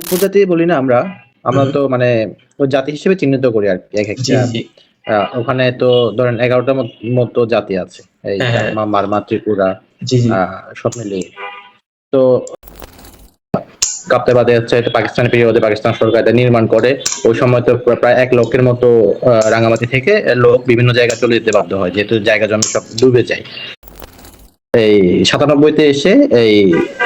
উপজাতি বলি না আমরা আমরা তো মানে জাতি হিসেবে চিহ্নিত করি আর এক একটা। ওখানে তো ধরেন এগারোটার মতো জাতি আছে এই হ্যাঁ, হ্যাঁ। মারমা ত্রিপুরা আহ, সব মিলিয়ে। তো কাপ্তে বাদে হচ্ছে এটা পাকিস্তান পিরিয়ডে পাকিস্তান সরকার এটা নির্মাণ করে ওই সময় তো প্রায় এক লক্ষের মতো রাঙামাটি থেকে লোক বিভিন্ন জায়গায় চলে যেতে বাধ্য হয় যেহেতু জায়গা জমি সব ডুবে যায়। এই সাতানব্বইতে এসে এই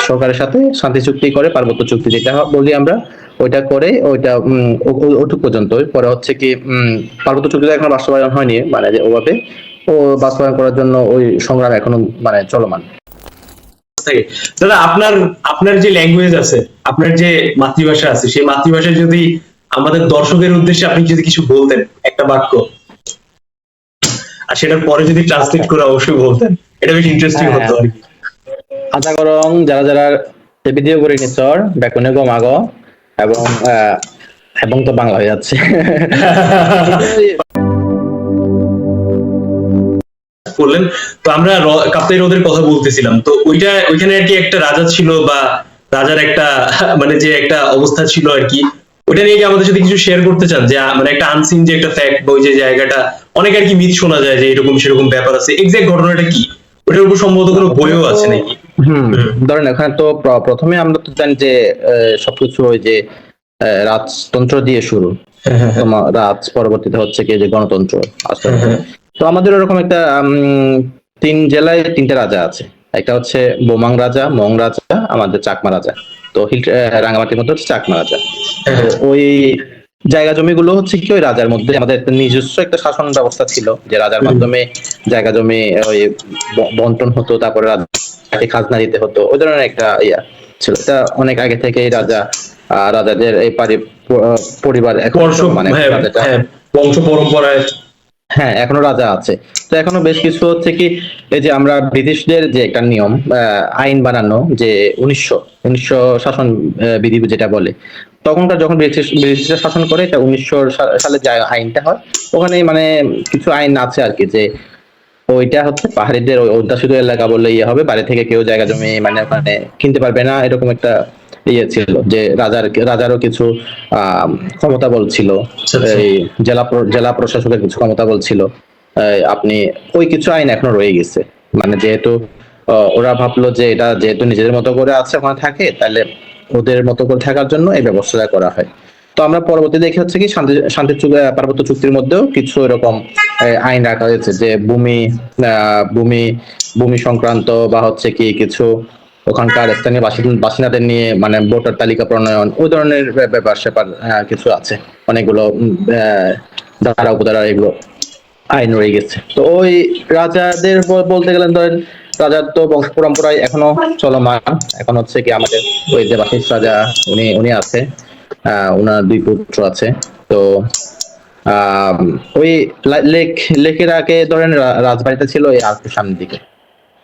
সরকারের সাথে শান্তি চুক্তি করে, পার্বত্য চুক্তি যেটা বলি আমরা, ওইটা করে, ওইটা ওটুক পর্যন্ত। পরে হচ্ছে কি পার্বত্য চুক্তিটা এখন বাস্তবায়ন হয়নি মানে যে ওভাবে, ও বাস্তবায়ন করার জন্য ওই সংগ্রাম এখনও মানে চলমান। দাদা, আপনার আপনার যে ল্যাঙ্গুয়েজ আছে, আপনার যে মাতৃভাষা আছে, সেই মাতৃভাষায় যদি আমাদের দর্শকের উদ্দেশ্যে আপনি যদি কিছু বলতেন, একটা বাক্য। আর সেটার পরে যদি ট্রান্সলেট করে অবশ্যই বলতেন। এটা বেশ ইন্টারেস্টিং হ্যাঁ। হতো আর কি। আশা করং যারা যারা ভিডিও করে নিচ্ছর ব্যাকুনে গো মাগ এবং এবং তো বাংলা হয়ে যাচ্ছে। বললেন তো আমরা কাপ্তাই হ্রদের কথা বলতেছিলাম। তো ওইটা ওইখানে আর কি একটা রাজা ছিল বা রাজার একটা মানে যে একটা অবস্থা ছিল আর কি ওইটা নিয়ে কি আমাদের সাথে কিছু শেয়ার করতে চান? যে মানে একটা আনসিন যে একটা ফ্যাক্ট বা ওই যে জায়গাটা অনেক আর কি মিথ শোনা যায় যে এরকম সেরকম ব্যাপার আছে। এক্সাক্ট ঘটনাটা কি? ওটার উপর সম্ভবত কোনো বইও আছে নাকি? হুম ধরেন এখানে তো প্রথমে আমরা তো জানি যে সবকিছু ওই যে রাজতন্ত্র দিয়ে শুরু। তোমার রাজ পরবর্তীতে হচ্ছে কি যে গণতন্ত্র হ্যাঁ, তো আমাদের ওরকম একটা তিন জেলায় তিনটা রাজা আছে। একটা হচ্ছে বোমাং রাজা মং রাজা আমাদের চাকমা রাজা। তো রাঙামাটির মধ্যে হচ্ছে চাকমা রাজা। ওই জায়গা জমিগুলো হচ্ছে কি ওই রাজার মধ্যে আমাদের নিজস্ব একটা শাসন ব্যবস্থা ছিল যে রাজার মাধ্যমে জায়গা জমি ওই বন্টন হতো তারপরে রাজাকে খাজনা দিতে হতো ওই ধরনের একটা ইয়া ছিল। এটা অনেক আগে থেকে রাজা রাজাদের এই পারি পরিবার এখন মানে হ্যাঁ, হ্যাঁ, বংশ পরম্পরায়। হ্যাঁ এখনও রাজা আছে। তো এখনও বেশ কিছু হচ্ছে কি এই যে আমরা ব্রিটিশদের যে একটা নিয়ম আহ, আইন বানানো যে উনিশশো উনিশশো শাসন বিধি যেটা বলে তখনকার যখন ব্রিটিশরা শাসন করে এটা উনিশশো সালে যে আইনটা হয় ওখানে মানে কিছু আইন আছে আর কি যে ওইটা হচ্ছে পাহাড়িদের ওই অধ্যাসিত এলাকা বললে ইয়ে হবে বাড়ি থেকে কেউ জায়গা জমি মানে ওখানে কিনতে পারবে না এরকম একটা ইয়ে ছিল যে রাজার রাজারও কিছু আহ ক্ষমতা বল ছিল। আচ্ছা, আচ্ছা। এই জেলা জেলা প্রশাসকের কিছু ক্ষমতা বলছিল আপনি ওই কিছু আইন এখনও রয়ে গেছে। মানে যেহেতু আহ, ওরা ভাবলো যে এটা যেহেতু নিজেদের মতো করে আছে ওখানে থাকে তাহলে ওদের মতো করে থাকার জন্য এই ব্যবস্থাটা করা হয়। তো আমরা পরবর্তী দেখে হচ্ছে কি শান্তি শান্তি পার্বত্য চুক্তির মধ্যেও কিছু এরকম আইন রাখা হয়েছে যে ভূমি ভূমি ভূমি সংক্রান্ত বা হচ্ছে কি কিছু ওখানকার স্থানীয় বাসিন- বাসিন্দাদের নিয়ে মানে ভোটার তালিকা প্রণয়ন, ওই ধরনের ব্যাপার স্যাপার কিছু আছে। অনেকগুলো ধারা উপধারা এগুলো। আইন রয়ে গেছে। তো ওই রাজাদের বলতে গেলেন ধরেন রাজার তো বংশ পরম্পরায় এখনও চলমান। এখন হচ্ছে কি আমাদের ওই দেবাশিস রাজা উনি উনি আছে আহ ওনার দুই পুত্র আছে। তো ওই লা- লেক লেকের আগে ধরেন রাজবাড়িটা ছিল এই আর সামনের দিকে।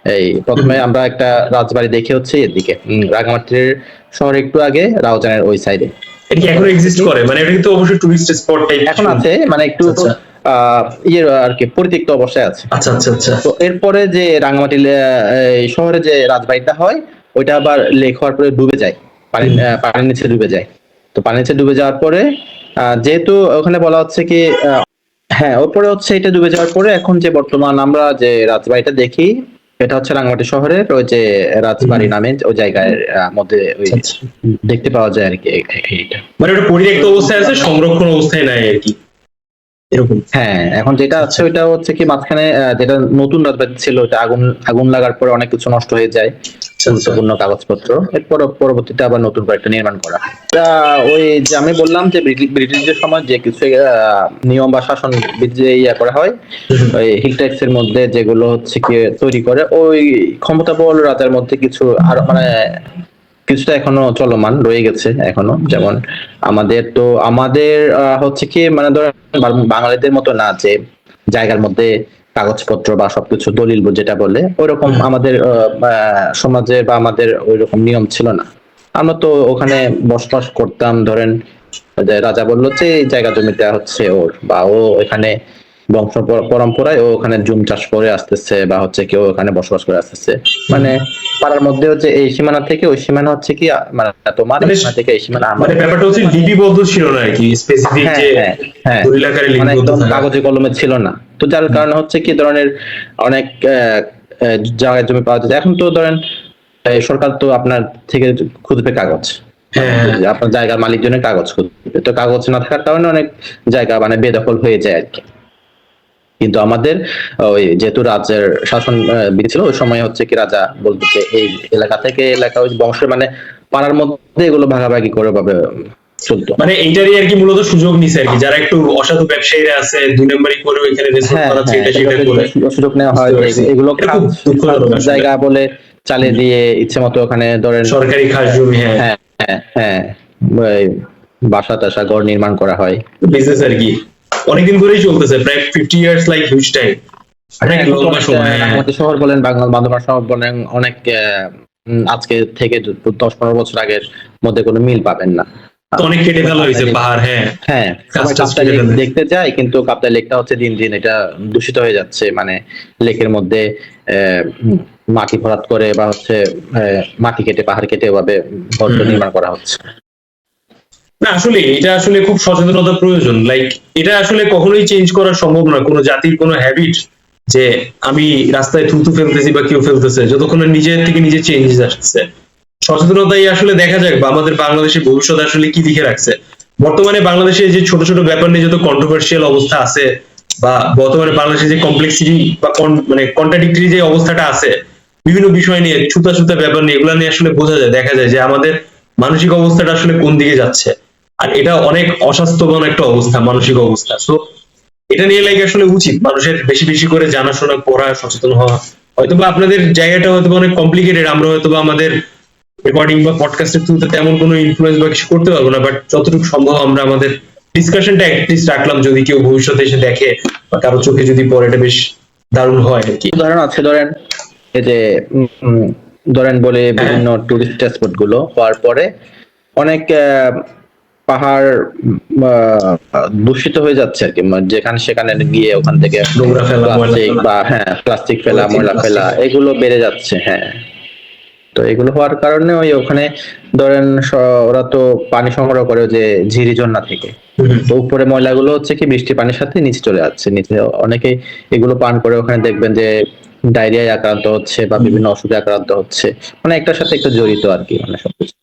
এই প্রথমে আমরা একটা রাজবাড়ি দেখে হচ্ছে এদিকে উম, রাঙামাটির শহরে একটু আগে রাউজানের ওই সাইডে এটা কি এখনও এক্সিস্ট করে? মানে এটা কিন্তু অবশ্যই টুরিস্ট স্পট টাইপ এখন আছে মানে একটু আচ্ছা। ইয়ে আর কি পরিত্যক্ত অবস্থায় আছে। আচ্ছা আচ্ছা আচ্ছা। তো এরপরে যে রাঙামাটি শহরে যে রাজবাড়িটা হয় ওইটা আবার লেক হওয়ার পরে ডুবে যায়। পানি পানির নিচে ডুবে যায়। তো পানির নিচে ডুবে যাওয়ার পরে যেহেতু ওখানে বলা হচ্ছে কি হ্যাঁ ওপরে হচ্ছে এটা ডুবে যাওয়ার পরে এখন যে বর্তমান আমরা যে রাজবাড়িটা দেখি এটা হচ্ছে রাঙামাটি শহরের ওই যে রাজবাড়ি নামে ওই জায়গার মধ্যে ওই আচ্ছা। দেখতে পাওয়া যায় আর কি মানে ওটা পরিত্যক্ত অবস্থায় আছে সংরক্ষণ অবস্থায় নাই আর কি। এরকম? হ্যাঁ এখন যেটা আছে ওইটা হচ্ছে কি মাঝখানে যেটা নতুন রাজবাড়ি ছিল ওটা আগুন আগুন লাগার পরে অনেক কিছু নষ্ট হয়ে যায় আচ্ছা, গুরুত্বপূর্ণ কাগজপত্র। এরপর পরবর্তীতে আবার নতুন করে একটা নির্মাণ করা। তা ওই যে আমি বললাম যে ব্রিটি- ব্রিটিশদের সময় যে কিছু আহ, নিয়ম বা শাসন যে ইয়া করা হয় ওই হিল ট্যাক্স এর মধ্যে যেগুলো হচ্ছে কি তৈরি করে ওই ক্ষমতাবল রাজার মধ্যে কিছু আর মানে কিছুটা এখনও চলমান রয়ে গেছে এখনও যেমন আমাদের তো আমাদের হচ্ছে কি মানে ধরেন বাঙালিদের মতো না যে জায়গার মধ্যে কাগজপত্র বা সবকিছু দলিল যেটা বলে ওইরকম। আমাদের সমাজে বা আমাদের ওইরকম নিয়ম ছিল না আমরা তো ওখানে বসবাস করতাম ধরেন রাজা বলল যে এই জায়গা জমিটা হচ্ছে ওর বা ও এখানে বংশ পরম্পরায় ও ওখানে জুম চাষ করে আসতেছে বা হচ্ছে কেউ ওখানে বসবাস করে আসতেছে। মানে পাড়ার মধ্যে হচ্ছে এই সীমানা থেকে ওই সীমানা হচ্ছে কি মানে তোমার মানে- সীমানা থেকে এই সীমানা মানে ব্যাপারটা হচ্ছে লিপিবদ্ধ ছিল না আর কি স্পেসিফিক হ্যাঁ, যে হ্যাঁ, হ্যাঁ। দলিল আকারে মানে একদম কাগজে কলমে ছিল না। তো যার কারণে হচ্ছে কি ধরনের অনেক জায়গায় জমি পাওয়া যায়। এখন তো ধরেন সরকার তো আপনার থেকে খুঁজবে কাগজ। হ্যাঁ। আপনার জায়গার মালিকজনের কাগজ খুঁজবে। তো কাগজ না থাকার কারণে অনেক জায়গা মানে বেদখল হয়ে যায় আর কি। কিন্তু আমাদের ওই যেহেতু রাজ্যের শাসন বিধি ছিল ওই সময় হচ্ছে কি রাজা বলতো যে এই এলাকা থেকে এলাকা ওই বংশের মানে পাড়ার মধ্যে এগুলো ভাগাভাগি করে ভাবে চলতো। মানে এইটারই আর কি মূলত সুযোগ নিছে আর কি যারা একটু অসাধু ব্যবসায়ীরা আছে দুই নম্বরই করে ওইখানে হ্যাঁ, হ্যাঁ, সেটা করে সুযোগ- নেওয়া হয়। এগুলো। জায়গা বলে চালিয়ে দিয়ে ইচ্ছে মতো ওখানে ধরেন সরকারি খাস জমি হ্যাঁ। হ্যাঁ হ্যাঁ হ্যাঁ বাসা টাসা ঘর নির্মাণ করা হয়। বিজনেস আর কি। অনেকদিন ধরেই চলতেছে প্রায় fifty years like huge time. শহর বলেন বাংলা বান্দরবান শহর বলেন অনেক আজকে থেকে দশ পনেরো বছর আগের মধ্যে কোনো মিল পাবেন না। অনেক কেটে ফেলা হয়েছে পাহাড় হ্যাঁ। হ্যাঁ। দেখতে যায় কিন্তু কাপ্তাই লেকটা হচ্ছে দিন দিন এটা দূষিত হয়ে যাচ্ছে মানে লেকের মধ্যে আহ, মাটি ভরাট করে বা হচ্ছে মাটি কেটে পাহাড় কেটে এভাবে ঘর নির্মাণ করা হচ্ছে। না, আসলে এটা আসলে খুব সচেতনতা প্রয়োজন। লাইক এটা আসলে কখনোই চেঞ্জ করা সম্ভব না। কোনো জাতির কোনো হ্যাবিট যে আমি রাস্তায় থুতু ফেলতেছি বা কেউ ফেলতেছে, যতক্ষণ নিজের থেকে নিজে চেঞ্জ আসছে। সচেতনতাই আসলে দেখা যাক বা আমাদের বাংলাদেশের ভবিষ্যৎ আসলে কি দিকে রাখছে। বর্তমানে বাংলাদেশে যে ছোট ছোট ব্যাপার নিয়ে যত কন্ট্রোভার্সিয়াল অবস্থা আছে বা বর্তমানে বাংলাদেশে যে কমপ্লেক্সিটি বা মানে কন্ট্রাডিক্টরি যে অবস্থাটা আছে, বিভিন্ন বিষয় নিয়ে ছুতা ছুতা ব্যাপার নিয়ে, এগুলো নিয়ে আসলে বোঝা যায়, দেখা যায় যে আমাদের মানসিক অবস্থাটা আসলে কোন দিকে যাচ্ছে। আর এটা অনেক অস্বাস্থ্যকর একটা অবস্থা, মানসিক অবস্থা। তো এটা নিয়ে লাইক আসলে উচিত। মানুষের বেশি বেশি করে জানাশোনা, পড়া, সচেতন হওয়া। হয়তো বা আপনাদের জায়গাটা হয়তো অনেক কমপ্লিকেটেড আমরা হয়তো বা আমাদের রেকর্ডিং বা পডকাস্টের থ্রুতে তেমন কোনো ইনফ্লুয়েন্স বা কিছু করতে পারব না বাট যতটুকু সম্ভব আমরা আমাদের ডিসকাশনটা অ্যাটলিস্ট রাখলাম, যদি কেউ ভবিষ্যতে এসে দেখে বা কারও চোখে যদি পড়ে, এটা বেশ দারুণ হয় আর কি। উদাহরণ আছে ধরেন, এই যে ধরেন বলে বিভিন্ন টুরিস্ট স্পটগুলো হওয়ার পরে অনেক পাহাড় আহ, দূষিত হয়ে যাচ্ছে আর কি। মানে যেখানে সেখানে গিয়ে ওখান থেকে প্লাস্টিক বা হ্যাঁ প্লাস্টিক ফেলা ময়লা ফেলা এগুলো বেড়ে যাচ্ছে হ্যাঁ। তো এগুলো হওয়ার কারণে ওই ওখানে ধরেন ওরা তো পানি সংগ্রহ করে যে ঝিরি ঝর্ণা থেকে। তো উপরে ময়লাগুলো হচ্ছে কি বৃষ্টি পানির সাথে নিচে চলে যাচ্ছে। নিচে অনেকে এগুলো পান করে ওখানে দেখবেন যে ডায়রিয়ায় আক্রান্ত হচ্ছে বা বিভিন্ন অসুখে আক্রান্ত হচ্ছে। মানে একটার সাথে একটা জড়িত আর কি মানে সবকিছু।